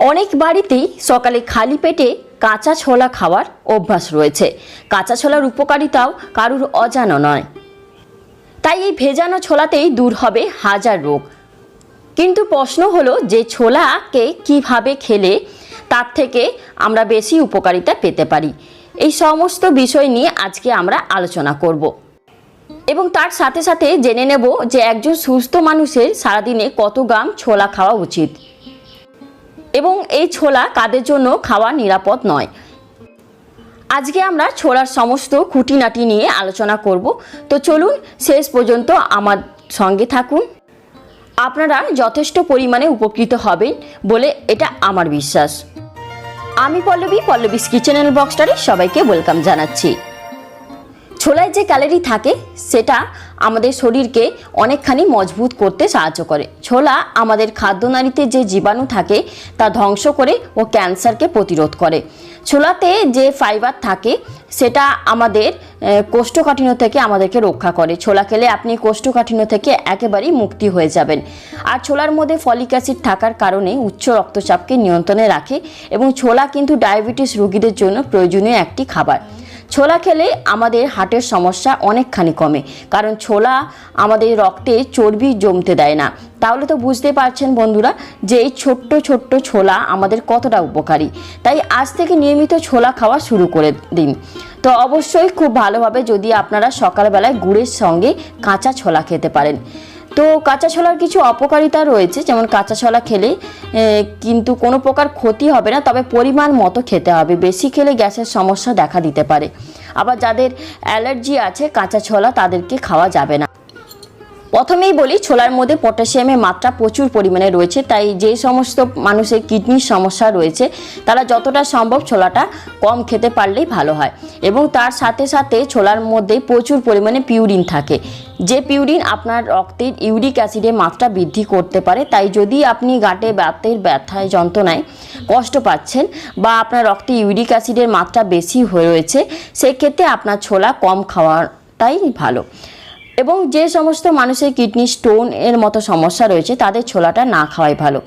অনেক বাড়িতেই সকালে খালি পেটে কাঁচা ছোলা খাওয়ার অভ্যাস রয়েছে। কাঁচা ছোলার উপকারিতাও কারুর অজানা নয়। তাই এই ভেজানো ছোলাতেই দূর হবে হাজার রোগ। কিন্তু প্রশ্ন হলো যে ছোলাকে কীভাবে খেলে তার থেকে আমরা বেশি উপকারিতা পেতে পারি। এই সমস্ত বিষয় নিয়ে আজকে আমরা আলোচনা করব। এবং তার সাথে সাথে জেনে নেব যে একজন সুস্থ মানুষের সারাদিনে কত গ্রাম ছোলা খাওয়া উচিত। এবং এই ছোলা কাদের জন্য খাওয়া নিরাপদ নয়। আজকে আমরা ছোলার সমস্ত খুঁটিনাটি নিয়ে আলোচনা করব। তো চলুন শেষ পর্যন্ত আমার সঙ্গে থাকুন। আপনারা যথেষ্ট পরিমাণে উপকৃত হবেন বলে এটা আমার বিশ্বাস। আমি পল্লবী, পল্লবীস কিচেন বক্সটারে সবাইকে ওয়েলকাম জানাচ্ছি। ছোলায় যে ক্যালোরি থাকে, সেটা আমাদের শরীরকে অনেকখানি মজবুত করতে সাহায্য করে। ছোলা আমাদের খাদ্যনালীতে যে জীবাণু থাকে, তা ধ্বংস করে ও ক্যান্সারকে প্রতিরোধ করে। ছোলাতে যে ফাইবার থাকে, সেটা আমাদের কোষ্ঠকাঠিন্য থেকে আমাদেরকে রক্ষা করে। ছোলা খেলে আপনি কোষ্ঠকাঠিন্য থেকে একেবারেই মুক্তি হয়ে যাবেন। আর ছোলার মধ্যে ফলিক অ্যাসিড থাকার কারণে উচ্চ রক্তচাপকে নিয়ন্ত্রণে রাখে এবং ছোলা কিন্তু ডায়াবেটিস রোগীদের জন্য প্রয়োজনীয় একটি খাবার। ছোলা খেলে আমাদের হার্টের সমস্যা অনেকখানি কমে। কারণ ছোলা আমাদের রক্তে চর্বি জমতে দেয় না। তাহলে তো বুঝতে পারছেন বন্ধুরা যে এই ছোট্ট ছোট্ট ছোলা আমাদের কতটা উপকারী। তাই আজ থেকে নিয়মিত ছোলা খাওয়া শুরু করে দিন। তো অবশ্যই খুব ভালোভাবে যদি আপনারা সকালবেলায় গুড়ের সঙ্গে কাঁচা ছোলা খেতে পারেন। তো কাঁচা ছোলার কিছু অপকারিতা রয়েছে, যেমন কাঁচা ছোলা খেলে কিন্তু কোনো প্রকার ক্ষতি হবে না, তবে পরিমাণ মতো খেতে হবে। বেশি খেলে গ্যাসের সমস্যা দেখা দিতে পারে। আবার যাদের অ্যালার্জি আছে কাঁচা ছোলা তাদেরকে খাওয়া যাবে না। প্রথমেই বলি, ছোলার মধ্যে পটাশিয়ামের মাত্রা প্রচুর পরিমাণে রয়েছে, তাই যে সমস্ত মানুষের কিডনির সমস্যা রয়েছে, তারা যতটা সম্ভব ছোলাটা কম খেতে পারলেই ভালো হয়। এবং তার সাথে সাথে ছোলার মধ্যে প্রচুর পরিমাণে পিউরিন থাকে। যে পিউরিন আপনার রক্তের ইউরিক অ্যাসিডের মাত্রা বৃদ্ধি করতে পারে, তাই যদি আপনি গাঁটে ব্যথের ব্যথায়, যন্ত্রণায় কষ্ট পাচ্ছেন বা আপনার রক্তে ইউরিক অ্যাসিডের মাত্রা বেশি হয়ে রয়েছে, সেক্ষেত্রে আপনার ছোলা কম খাওয়াটাই ভালো। এবং যে সমস্ত মানুষের কিডনি স্টোন এর মতো সমস্যা রয়েছে, তাদের ছোলাটা না খাওয়াই ভালো।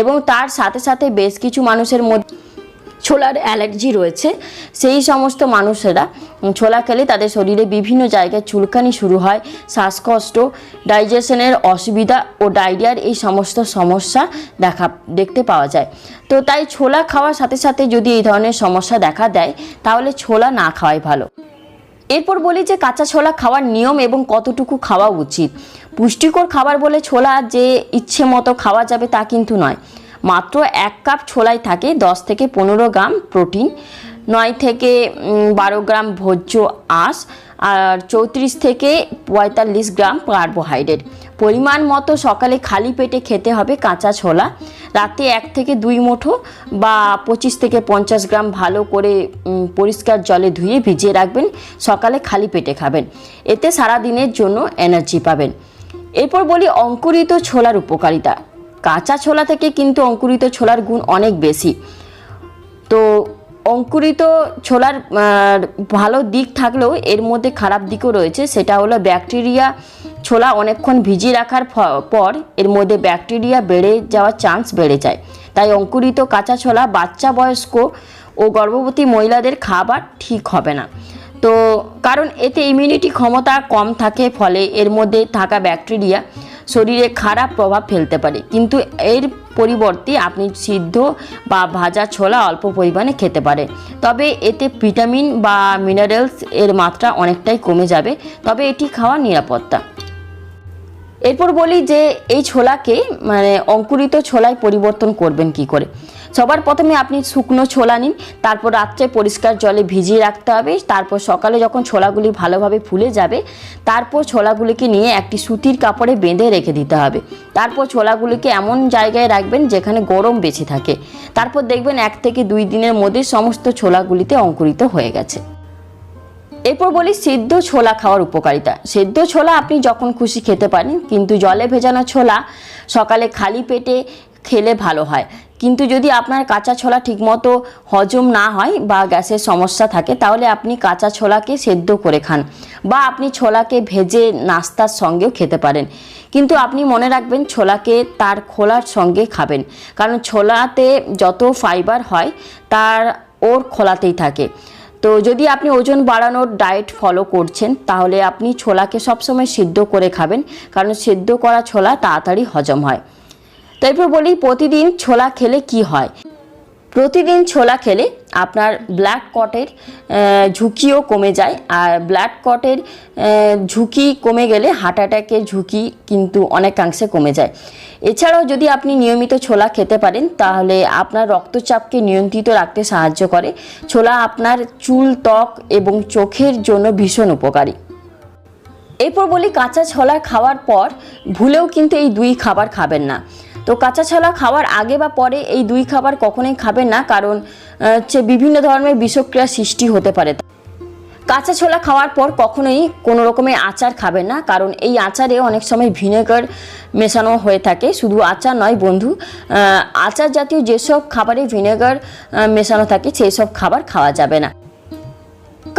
এবং তার সাথে সাথে বেশ কিছু মানুষের মধ্যে ছোলার অ্যালার্জি রয়েছে। সেই সমস্ত মানুষেরা ছোলা খেলে তাদের শরীরে বিভিন্ন জায়গায় চুলকানি শুরু হয়, শ্বাসকষ্ট, ডাইজেশনের অসুবিধা ও ডায়রিয়ার এই সমস্ত সমস্যা দেখা, দেখতে পাওয়া যায়। তো তাই ছোলা খাওয়ার সাথে সাথে যদি এই ধরনের সমস্যা দেখা দেয়, তাহলে ছোলা না খাওয়াই ভালো। এরপর বলি যে কাঁচা ছোলা খাওয়ার নিয়ম এবং কতটুকু খাওয়া উচিত। পুষ্টিকর খাবার বলে ছোলা যে ইচ্ছে মতো খাওয়া যাবে তা কিন্তু নয়। মাত্র এক কাপ ছোলাই থাকে, দশ থেকে পনেরো গ্রাম প্রোটিন, নয় থেকে বারো গ্রাম ভোজ্য আঁশ, আর চৌত্রিশ থেকে পঁয়তাল্লিশ গ্রাম কার্বোহাইড্রেট। পরিমাণ মতো সকালে খালি পেটে খেতে হবে কাঁচা ছোলা। রাতে এক থেকে দুই মুঠো বা পঁচিশ থেকে পঞ্চাশ গ্রাম ভালো করে পরিষ্কার জলে ধুয়ে ভিজিয়ে রাখবেন। সকালে খালি পেটে খাবেন। এতে সারা দিনের জন্য এনার্জি পাবেন। এরপর বলি অঙ্কুরিত ছোলার উপকারিতা। কাঁচা ছোলা থেকে কিন্তু অঙ্কুরিত ছোলার গুণ অনেক বেশি। তো অঙ্কুরিত ছোলার ভালো দিক থাকলেও এর মধ্যে খারাপ দিকও রয়েছে। সেটা হলো ব্যাকটেরিয়া ছোলা অনেকক্ষণ ভিজিয়ে রাখার পর এর মধ্যে ব্যাকটেরিয়া বেড়ে যাওয়ার চান্স বেড়ে যায়। তাই অঙ্কুরিত কাঁচা ছোলা বাচ্চা বয়স্ক ও গর্ভবতী মহিলাদের খাবার ঠিক হবে না। তো কারণ এতে ইমিউনিটি ক্ষমতা কম থাকে, ফলে এর মধ্যে থাকা ব্যাকটেরিয়া শরীরে খারাপ প্রভাব ফেলতে পারে। কিন্তু এর পরিবর্তে আপনি সিদ্ধ বা ভাজা ছোলা অল্প পরিমাণে খেতে পারেন তবে এতে ভিটামিন বা মিনারেলস এর মাত্রা অনেকটাই কমে যাবে। তবে এটি খাওয়া নিরাপত্তা। এরপর বলি যে এই ছোলাকে মানে অঙ্কুরিত ছোলায় পরিবর্তন করবেন কি করে? সবার প্রথমে আপনি শুকনো ছোলা নিন, তারপর রাত্রে পরিষ্কার জলে ভিজিয়ে রাখতে হবে, তারপর সকালে যখন ছোলাগুলি ভালোভাবে ফুলে যাবে, তারপর ছোলাগুলিকে নিয়ে একটি সুতির কাপড়ে বেঁধে রেখে দিতে হবে। তারপর ছোলাগুলিকে এমন জায়গায় রাখবেন যেখানে গরম বেশি থাকে। তারপর দেখবেন এক থেকে দুই দিনের মধ্যে সমস্ত ছোলাগুলিতে অঙ্কুরিত হয়ে গেছে। এরপর বলি সিদ্ধ ছোলা খাওয়ার উপকারিতা। সিদ্ধ ছোলা আপনি যখন খুশি খেতে পারেন, কিন্তু জলে ভেজানো ছোলা সকালে খালি পেটে খেলে ভালো হয়। কিন্তু যদি আপনার কাঁচা ছোলা ঠিকমতো হজম না হয় বা গ্যাসের সমস্যা থাকে, তাহলে আপনি কাঁচা ছোলাকে সেদ্ধ করে খান বা আপনি ছোলাকে ভেজে নাস্তার সঙ্গেও খেতে পারেন। কিন্তু আপনি মনে রাখবেন ছোলাকে তার খোলার সঙ্গে খাবেন, কারণ ছোলাতে যত ফাইবার হয়, তার ওর খোলাতেই থাকে। তো যদি আপনি ওজন বাড়ানোর ডায়েট ফলো করছেন, তাহলে আপনি ছোলাকে সবসময় সিদ্ধ করে খাবেন, কারণ সিদ্ধ করা ছোলা তাড়াতাড়ি হজম হয়। তারপর বলি, প্রতিদিন ছোলা খেলে কি হয়? প্রতিদিন ছোলা খেলে আপনার ব্লাড কটের ঝুঁকিও কমে যায়। আর ব্লাড কটের ঝুঁকি কমে গেলে হার্ট অ্যাটাকের ঝুঁকি কিন্তু অনেকাংশে কমে যায়। এছাড়াও যদি আপনি নিয়মিত ছোলা খেতে পারেন, তাহলে আপনার রক্তচাপকে নিয়ন্ত্রিত রাখতে সাহায্য করে। ছোলা আপনার চুল, ত্বক এবং চোখের জন্য ভীষণ উপকারী। এরপর বলি, কাঁচা ছোলা খাওয়ার পর ভুলেও কিন্তু এই দুই খাবার খাবেন না। তো কাঁচা ছোলা খাওয়ার আগে বা পরে এই দুই খাবার কখনোই খাবেন না, কারণ হচ্ছে বিভিন্ন ধরনের বিষক্রিয়া সৃষ্টি হতে পারে। কাঁচা ছোলা খাওয়ার পর কখনোই কোনো রকমের আচার খাবেন না, কারণ এই আচারে অনেক সময় ভিনেগার মেশানো হয়ে থাকে। শুধু আচার নয় বন্ধু আচার জাতীয় যেসব খাবারে ভিনেগার মেশানো থাকে, সেই সব খাবার খাওয়া যাবে না।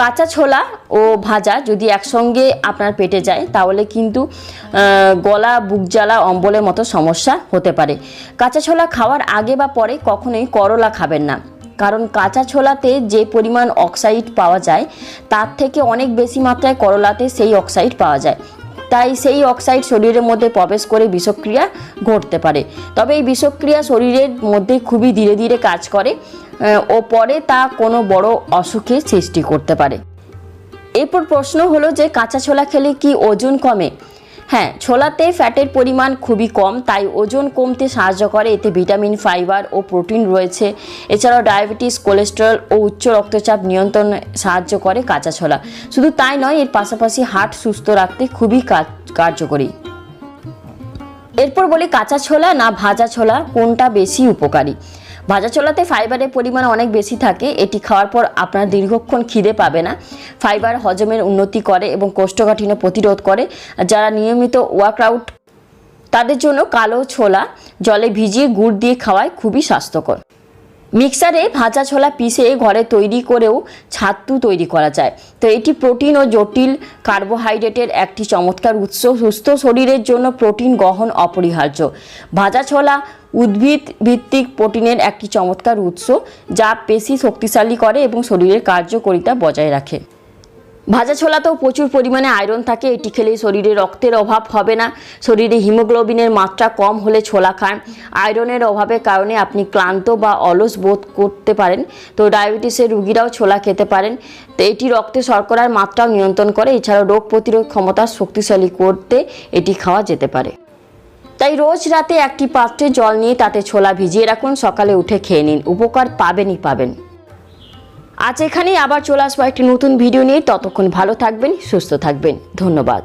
কাঁচা ছোলা ও ভাজা যদি একসঙ্গে আপনার পেটে যায়, তাহলে কিন্তু গলা, বুক জ্বালা, অম্বলের মতো সমস্যা হতে পারে। কাঁচা ছোলা খাওয়ার আগে বা পরে কখনোই করলা খাবেন না। কারণ কাঁচা ছোলাতে যে পরিমাণ অক্সাইড পাওয়া যায়, তার থেকে অনেক বেশি মাত্রায় করলাতে সেই অক্সাইড পাওয়া যায়। তাই সেই অক্সাইড শরীরের মধ্যে প্রবেশ করে বিষক্রিয়া ঘটতে পারে। তবে এই বিষক্রিয়া শরীরের মধ্যে খুবই ধীরে ধীরে কাজ করে। ও পরে তা কোনো বড় অসুখের সৃষ্টি করতে পারে। এরপর প্রশ্ন হলো যে, কাঁচা ছোলা খেলে কি ওজন কমে? হ্যাঁ ছোলাতে ফ্যাটের পরিমাণ খুবই কম, তাই ওজন কমতে সাহায্য করে। এতে ভিটামিন, ফাইবার ও প্রোটিন রয়েছে। এছাড়াও ডায়াবেটিস, কোলেস্টেরল ও উচ্চ রক্তচাপ নিয়ন্ত্রণে সাহায্য করে কাঁচা ছোলা। শুধু তাই নয়, এর পাশাপাশি হার্ট সুস্থ রাখতে খুবই কার্যকরী। এরপর বলি, কাঁচা ছোলা না ভাজা ছোলা কোনটা বেশি উপকারী? ভাজা ছোলাতে ফাইবারের পরিমাণ অনেক বেশি থাকে, এটি খাওয়ার পর আপনার দীর্ঘক্ষণ খিদে পাবে না। ফাইবার হজমের উন্নতি করে এবং কোষ্ঠকাঠিন্য প্রতিরোধ করে, যারা নিয়মিত ওয়ার্কআউট, তাদের জন্য কালো ছোলা, জলে ভিজিয়ে গুড় দিয়ে খাওয়ায় খুবই স্বাস্থ্যকর। মিক্সারে ভাজা ছোলা পিষে ঘরে তৈরি করেও ছাতু তৈরি করা যায়। তো এটি প্রোটিন ও জটিল কার্বোহাইড্রেটের একটি চমৎকার উৎস। সুস্থ শরীরের জন্য প্রোটিন গ্রহণ অপরিহার্য। ভাজা ছোলা উদ্ভিদ ভিত্তিক প্রোটিনের একটি চমৎকার উৎস যা পেশি শক্তিশালী করে এবং শরীরের কার্যকরিতা বজায় রাখে। ভাজা ছোলাতেও প্রচুর পরিমাণে আয়রন থাকে। এটি খেলে শরীরে রক্তের অভাব হবে না। শরীরে হিমোগ্লোবিনের মাত্রা কম হলে ছোলা খান। আয়রনের অভাবের কারণে আপনি ক্লান্ত বা অলস বোধ করতে পারেন। তো ডায়াবেটিসের রুগীরাও ছোলা খেতে পারেন। তো এটি রক্তে শর্করার মাত্রাও নিয়ন্ত্রণ করে। এছাড়াও রোগ প্রতিরোধ ক্ষমতা শক্তিশালী করতে এটি খাওয়া যেতে পারে। তাই রোজ রাতে একটি পাত্রে জল নিয়ে তাতে ছোলা ভিজিয়ে রাখুন। সকালে উঠে খেয়ে নিন। উপকার পাবেনই পাবেন। আজ এখানেই আবার চলে আসব একটি নতুন ভিডিও নিয়ে। ততক্ষণ ভালো থাকবেন, সুস্থ থাকবেন। ধন্যবাদ।